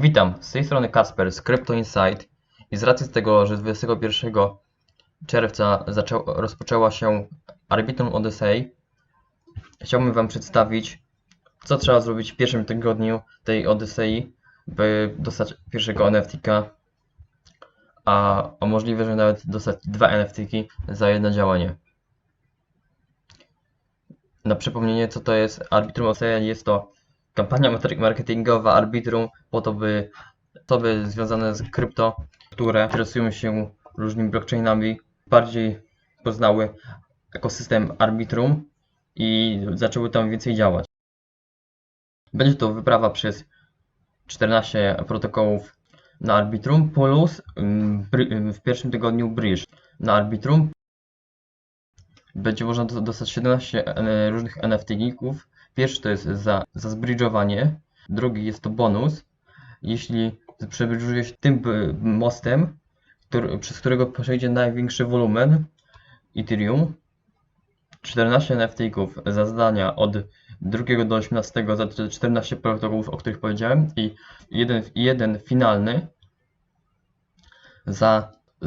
Witam, z tej strony Kasper z Crypto Insight i z racji tego, że 21 czerwca zaczą, rozpoczęła się Arbitrum Odyssey, chciałbym Wam przedstawić, co trzeba zrobić w pierwszym tygodniu tej Odysei, by dostać pierwszego NFT-ka, a, a możliwe, że nawet dostać dwa NFT-ki za jedno działanie. Na przypomnienie, co to jest Arbitrum Odyssey, jest to kampania mar- marketingowa Arbitrum po to, by osoby związane z krypto, które interesują się różnymi blockchainami, bardziej poznały ekosystem Arbitrum i zaczęły tam więcej działać. Będzie to wyprawa przez 14 protokołów na Arbitrum plus ym, w pierwszym tygodniu Bridge na Arbitrum. Będzie można do- dostać 17 e, różnych NFT-ników. Pierwszy to jest za, za zbridżowanie, drugi jest to bonus. Jeśli przebridżujesz tym b- mostem, który, przez którego przejdzie największy wolumen Ethereum, 14 NFT-ków za zadania od 2 do 18 za te 14 protokołów, o których powiedziałem i jeden, jeden finalny za y,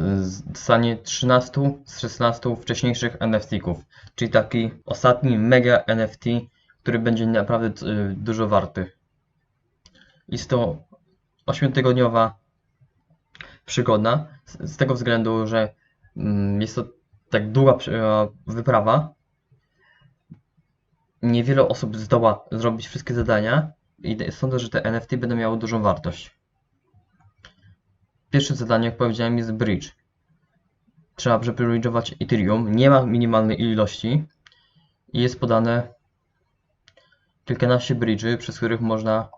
zdanie 13 z 16 wcześniejszych NFT-ków, czyli taki ostatni mega NFT, który będzie naprawdę y, dużo warty. Jest to 8-tygodniowa przygoda, z tego względu, że mm, jest to tak długa wyprawa. Niewiele osób zdoła zrobić wszystkie zadania i sądzę, że te NFT będą miały dużą wartość. Pierwsze zadanie, jak powiedziałem, jest bridge. Trzeba przebridżować Ethereum. Nie ma minimalnej ilości i jest podane kilkanaście bridge'y, przez których można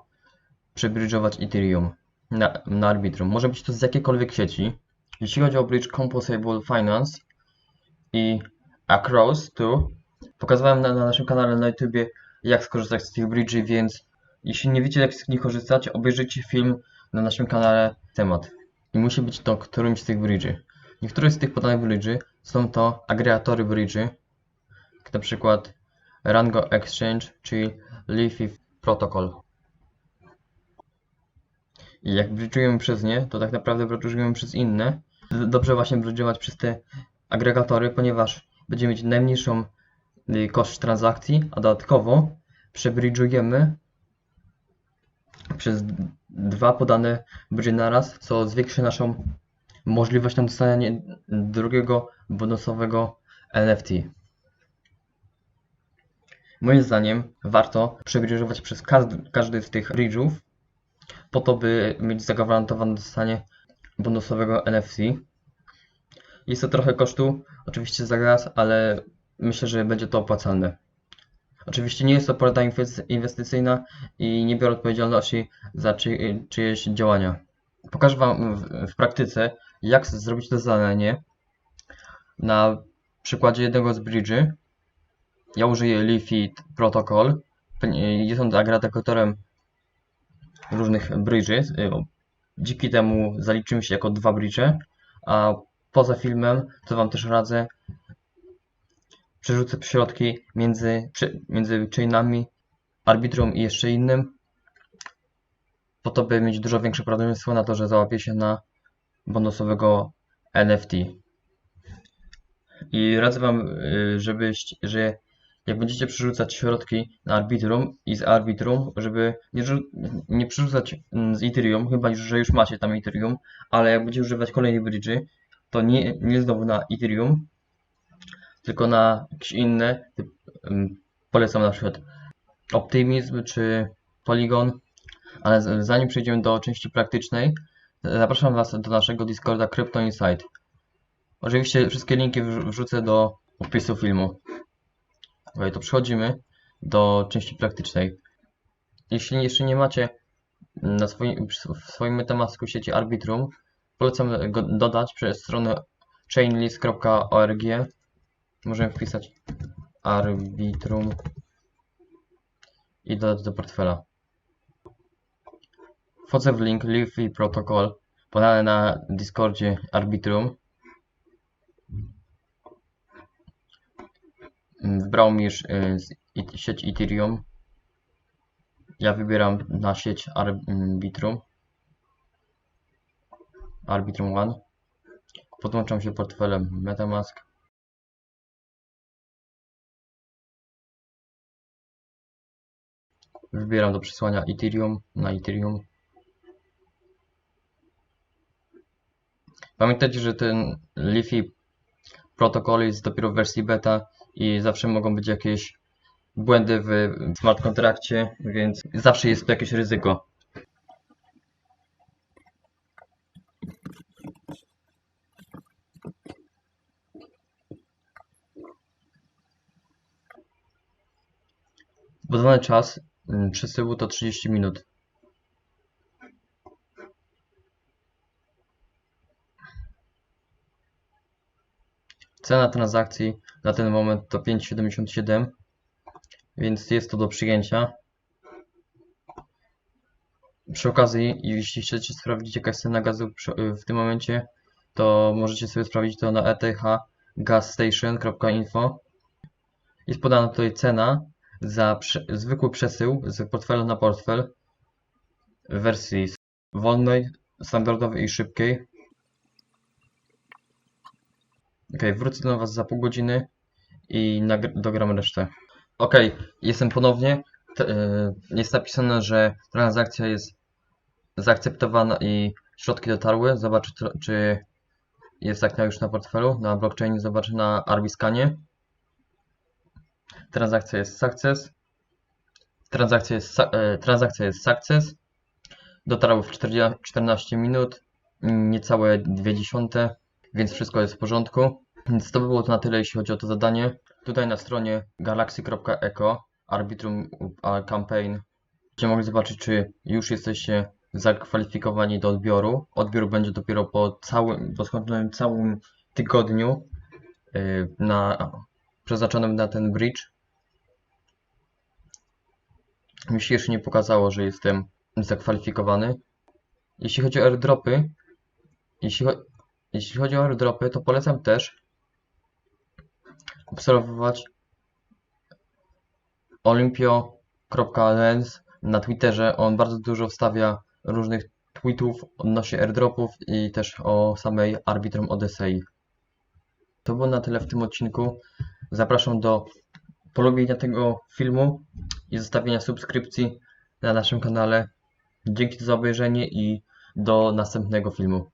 przebridżować Ethereum na, na Arbitrum. Może być to z jakiejkolwiek sieci. Jeśli chodzi o bridge Composable Finance i Across to pokazywałem na, na naszym kanale na YouTubie jak skorzystać z tych bridge'y, więc jeśli nie wiecie jak z nich korzystać, obejrzyjcie film na naszym kanale na temat. I musi być to którymś z tych bridge'y. Niektóre z tych podanych bridge'y są to agregatory bridge'y, jak na przykład Rango Exchange, czyli Leafy Protocol. I jak bridge'ujemy przez nie, to tak naprawdę bridge'ujemy przez inne. Dobrze właśnie bridge'ować przez te agregatory, ponieważ będziemy mieć najmniejszą y, koszt transakcji, a dodatkowo przebridge'ujemy przez dwa podane bridge naraz, co zwiększy naszą możliwość na dostania drugiego bonusowego NFT. Moim zdaniem warto przebridżować przez każdy, każdy z tych bridge'ów po to, by mieć zagwarantowane dostanie bonusowego NFT. Jest to trochę kosztu, oczywiście za raz, ale myślę, że będzie to opłacalne. Oczywiście nie jest to porada inwes- inwestycyjna i nie biorę odpowiedzialności za czy, czyjeś działania. Pokażę Wam w, w praktyce, jak zrobić to zadanie na przykładzie jednego z bridge'y. Ja użyję Leafy Protocol. Jest on agregatorem różnych bridge'y. Y, Dzięki temu zaliczymy się jako dwa bridge'e, a poza filmem, to Wam też radzę, przerzucę środki między, między chainami, Arbitrum i jeszcze innym, po to, by mieć dużo większe prawdopodobieństwo na to, że załapie się na bonusowego NFT. I radzę Wam, y, żebyście, że jak będziecie przerzucać środki na Arbitrum i z Arbitrum, żeby nie, nie przerzucać mm, z Ethereum, chyba że już macie tam Ethereum, ale jak będziecie używać kolejnych bridge'y, to nie, nie znowu na Ethereum, tylko na jakieś inne. Ym, polecam na przykład Optimism czy Polygon, ale zanim przejdziemy do części praktycznej, zapraszam Was do naszego Discorda Crypto Insight. Oczywiście wszystkie linki wrz- wrzucę do opisu filmu. Ok, to przechodzimy do części praktycznej. Jeśli jeszcze nie macie na swoim, w swoim MetaMasku sieci Arbitrum, polecam go dodać przez stronę chainlist.org. Możemy wpisać Arbitrum i dodać do portfela. Wchodzę w link Leafy Protocol podany na Discordzie Arbitrum. Wybrał mi już y, sieć Ethereum. Ja wybieram na sieć Arbitrum. Arbitrum One. Podłączam się portfelem Metamask. Wybieram do przesłania Ethereum na Ethereum. Pamiętajcie, że ten Leafy protokół jest dopiero w wersji beta i zawsze mogą być jakieś błędy w smart kontrakcie, więc zawsze jest to jakieś ryzyko. Zbudowany czas mm, przesyłu to 30 minut. Cena transakcji na ten moment to 5,77, więc jest to do przyjęcia. Przy okazji, jeśli chcecie sprawdzić jaka jest cena gazu przy- w tym momencie, to możecie sobie sprawdzić to na ethgasstation.info. Jest podana tutaj cena za zwykły przesył z portfela na portfel w wersji wolnej, standardowej i szybkiej. Ok, wrócę do Was za pół godziny i dogram resztę. Ok, jestem ponownie. T- y, jest napisane, że transakcja jest zaakceptowana i środki dotarły. Zobaczę, czy jest tak już na portfelu. Na blockchainie zobaczę na Arbiscanie. Transakcja jest success. Transakcja jest, e, transakcja jest success. Dotarło w 40 14 minut, niecałe 20, więc wszystko jest w porządku. Więc to by było to na tyle, jeśli chodzi o to zadanie. Tutaj na stronie galaxy.eco Arbitrum Campaign będziecie mogli zobaczyć, czy już jesteście zakwalifikowani do odbioru. Odbiór będzie dopiero po całym, po skończonym całym tygodniu yy, na, przeznaczonym na ten bridge. Mi się jeszcze nie pokazało, że jestem zakwalifikowany. Jeśli chodzi o airdropy, jeśli, jeśli chodzi o airdropy, to polecam też obserwować olimpio.lens na Twitterze. On bardzo dużo wstawia różnych tweetów odnośnie airdropów i też o samej Arbitrum Odyssey. To było na tyle w tym odcinku. Zapraszam do polubienia tego filmu i zostawienia subskrypcji na naszym kanale. Dzięki za obejrzenie i do następnego filmu.